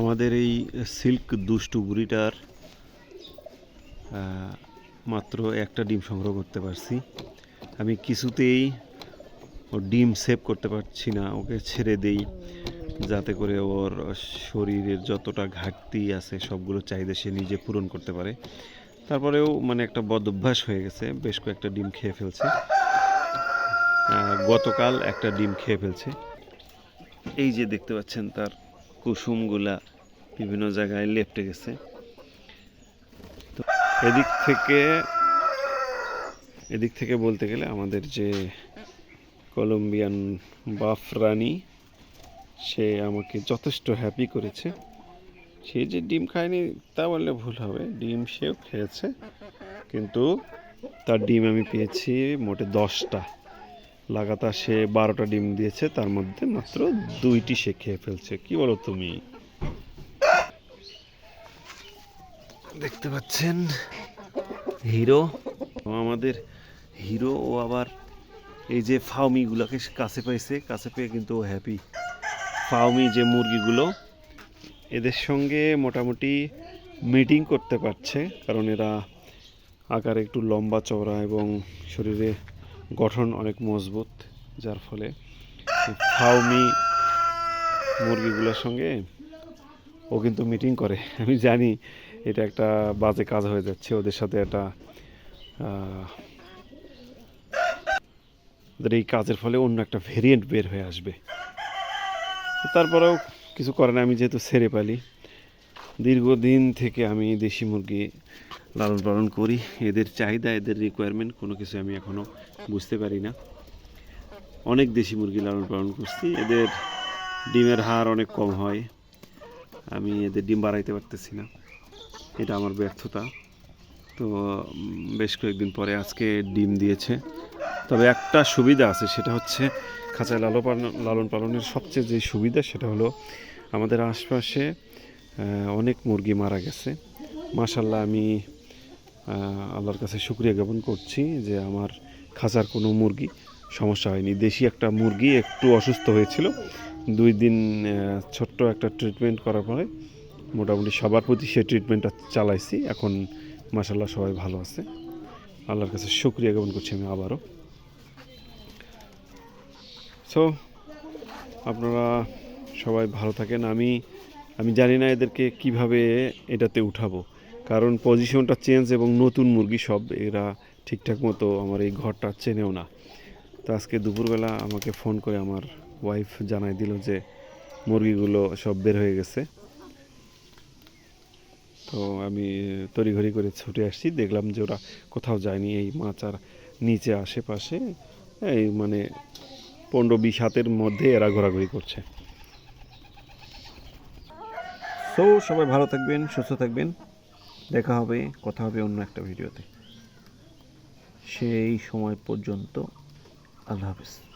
আমাদের এই সিল্ক দুষ্টু বুড়িটার মাত্র একটা ডিম সংগ্রহ করতে পারছি। আমি কিছুতেই ওর ডিম সেভ করতে পারছি না, ওকে ছেড়ে দেই, যাতে করে ওর শরীরের যতটা ঘাটতি আছে সবগুলো চাহিদা সে নিজে পূরণ করতে পারে। তারপরেও মানে একটা বদ অভ্যাস হয়ে গেছে, বেশ কয়েকটা ডিম খেয়ে ফেলছে। গতকাল একটা ডিম খেয়ে ফেলছে। এই যে দেখতে পাচ্ছেন তার কুসুমগুলা বিভিন্ন জায়গায় লেপটে গেছে। তো এদিক থেকে এদিক থেকে বলতে গেলে আমাদের যে কলম্বিয়ান বাফ রানী, সে আমাকে যথেষ্ট হ্যাপি করেছে। সে যে ডিম খায়নি তা বললে ভুল হবে, ডিম সেও খেয়েছে। কিন্তু তার ডিম আমি পেয়েছি মোটে দশটা। লাগাতার সে বারোটা ডিম দিয়েছে তার মধ্যে মাত্র দুইটি সে খেয়ে ফেলছে। কি বলো তুমি? দেখতে পাচ্ছেন। হিরো? আমাদের হিরো ও আবার এই যে ফাউমিগুলোকে কাছে পাইছে কাছে পেয়ে কিন্তু ও হ্যাপি ফাউমি যে মুরগিগুলো এদের সঙ্গে মোটামুটি মিটিং করতে পারছে কারণ এরা আকারে একটু লম্বা চওড়া এবং শরীরে গঠন অনেক মজবুত, যার ফলে ফাউমি মুরগিগুলোর সঙ্গে ও কিন্তু মিটিং করে। আমি জানি এটা একটা বাজে কাজ হয়ে যাচ্ছে, ওদের সাথে একটা ওদের এই কাজের ফলে অন্য একটা ভেরিয়েন্ট বের হয়ে আসবে। তারপরেও কিছু করে না, আমি যেহেতু ছেড়ে পালি দীর্ঘদিন থেকে আমি দেশি মুরগি লালন পালন করি। এদের চাহিদা, এদের রিকোয়ারমেন্ট কোনো কিছু আমি এখনও বুঝতে পারি না। অনেক দেশি মুরগি লালন পালন করছি। এদের ডিমের হার অনেক কম হয়। আমি এদের ডিম বাড়াইতে পারতেছি না। এটা আমার ব্যর্থতা। তো বেশ কয়েকদিন পরে আজকে ডিম দিয়েছে। তবে একটা সুবিধা আছে, সেটা হচ্ছে খাঁচায় লালন পালন, লালন পালনের সবচেয়ে যে সুবিধা, সেটা হলো আমাদের আশপাশে অনেক মুরগি মারা গেছে। মাশাল্লাহ আমি আল্লাহর কাছে শুক্রিয়া জ্ঞাপন করছি যে আমার খাঁচার কোনো মুরগি সমস্যা হয়নি। দেশি একটা মুরগি একটু অসুস্থ হয়েছিল। দুই দিন ছোট্ট একটা ট্রিটমেন্ট করার পরে মোটামুটি সবার প্রতি সেই ট্রিটমেন্টটা চালাইছি। এখন মাসাল্লাহ সবাই ভালো আছে। আল্লাহর কাছে শুক্রিয়া জ্ঞাপন করছি আমি আবারও। সো আপনারা সবাই ভালো থাকেন। আমি আমি জানি না এদেরকে কীভাবে এটাতে উঠাবো। কারণ পজিশনটা চেঞ্জ এবং নতুন মুরগি সব এরা ঠিকঠাক মতো আমার এই ঘরটা চেনেও না। তো আজকে দুপুরবেলা আমাকে ফোন করে আমার ওয়াইফ জানাই দিল যে মুরগিগুলো সব বের হয়ে গেছে। তো আমি তড়িঘড়ি করে ছুটে আসছি, দেখলাম যে ওরা কোথাও যায়নি। এই মাচার নিচে আশেপাশে, এই মানে পনেরো বিশ হাতের মধ্যে এরা ঘোরাঘুরি করছে। সো সবাই ভালো থাকবেন, সুস্থ থাকবেন। দেখা হবে, কথা হবে অন্য একটা ভিডিওতে। সেই সময় পর্যন্ত আল্লাহ হাফিজ।